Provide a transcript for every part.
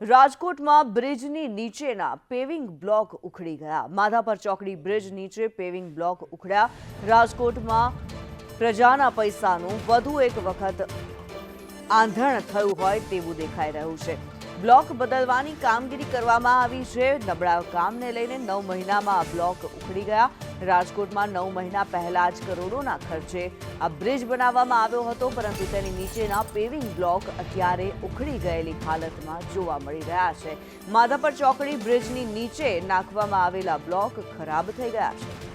રાજકોટમાં બ્રિજની નીચેના પેવિંગ બ્લોક ઉખડી ગયા. માધાપર ચોકડી બ્રિજ નીચે પેવિંગ બ્લોક ઉખડ્યા. રાજકોટમાં પ્રજાના પૈસાનું વધુ એક વખત આંધણ થયું હોય તેવું દેખાઈ રહ્યું છે. બ્લોક બદલવાની કામગીરી કરવામાં આવી છે. નબળા કામને લઈને નવ મહિનામાં આ બ્લોક ઉખડી ગયા. રાજકોટમાં નવ મહિના પહેલા જ કરોડોના ખર્ચે આ બ્રિજ બનાવવામાં આવ્યો હતો, પરંતુ તેની નીચેના પેવિંગ બ્લોક અત્યારે ઉખડી ગયેલી હાલતમાં જોવા મળી રહ્યા છે. માધાપર ચોકડી બ્રિજની નીચે નાખવામાં આવેલા બ્લોક ખરાબ થઈ ગયા છે.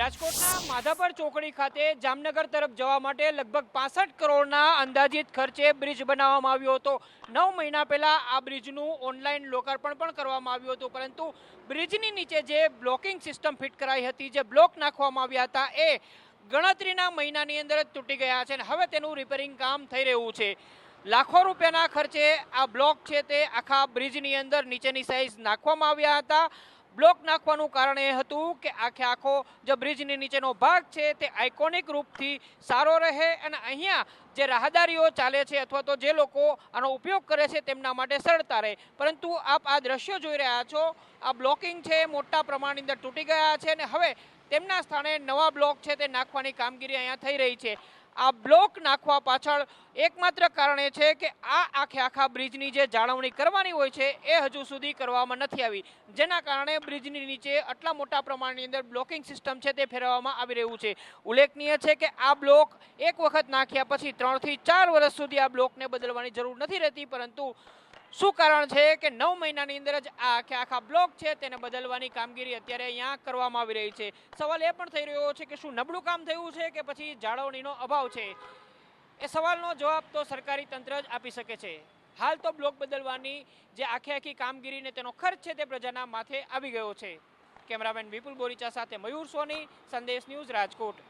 રાજકોટના માધાપર ચોકડી ખાતે જામનગર તરફ જવા માટે લગભગ પાસઠ કરોડના અંદાજિત ખર્ચે બ્રિજ બનાવવામાં આવ્યો હતો. નવ મહિના પહેલાં આ બ્રિજનું ઓનલાઈન લોકાર્પણ પણ કરવામાં આવ્યું હતું. પરંતુ બ્રિજની નીચે જે બ્લોકિંગ સિસ્ટમ ફિટ કરાઈ હતી, જે બ્લોક નાખવામાં આવ્યા હતા, એ ગણતરીના મહિનાની અંદર જ તૂટી ગયા છે અને હવે તેનું રિપેરિંગ કામ થઈ રહ્યું છે. લાખો રૂપિયાના ખર્ચે આ બ્લોક છે તે આખા બ્રિજની અંદર નીચેની સાઈઝ નાખવામાં આવ્યા હતા. બ્લોક નાખવાનું કારણ એ હતું કે આખે આખો જે બ્રિજની નીચેનો ભાગ છે તે આઇકોનિક રૂપથી સારો રહે અને અહીંયા જે રાહદારીઓ ચાલે છે અથવા તો જે લોકો આનો ઉપયોગ કરે છે તેમના માટે સરળતા રહે. પરંતુ આપ આ દ્રશ્યો જોઈ રહ્યા છો, આ બ્લોકિંગ છે, મોટા પ્રમાણની અંદર તૂટી ગયા છે અને હવે તેમના સ્થાને નવા બ્લોક છે તે નાખવાની કામગીરી અહીંયા થઈ રહી છે. આ બ્લોક નાખવા પાછળ એકમાત્ર કારણ એ છે કે આ આખે આખા બ્રિજની જે જાળવણી કરવાની હોય છે એ હજુ સુધી કરવામાં નથી આવી. જેના કારણે બ્રિજની નીચે આટલા મોટા પ્રમાણની અંદર બ્લોકિંગ સિસ્ટમ છે તે ફેરવવામાં આવી રહ્યું છે. ઉલ્લેખનીય છે કે આ બ્લોક એક વખત નાખ્યા પછી ત્રણથી ચાર વર્ષ સુધી આ બ્લોકને બદલવાની જરૂર નથી રહેતી, પરંતુ શું કારણ છે કે નવ મહિનાની અંદર જ આ આખે આખા બ્લોક છે તેને બદલવાની કામગીરી અત્યારે અહીંયા કરવામાં આવી રહી છે. સવાલ એ પણ થઈ રહ્યો છે કે શું નબળું કામ થયું છે કે પછી જાળવણીનો અભાવ છે? એ સવાલનો જવાબ તો સરકારી તંત્ર જ આપી શકે છે. હાલ તો બ્લોક બદલવાની જે આખી આખી કામગીરી ને તેનો ખર્ચ છે તે પ્રજાના માથે આવી ગયો છે. કેમેરામેન વિપુલ બોરીચા સાથે મયુર સોની, સંદેશ ન્યૂઝ રાજકોટ.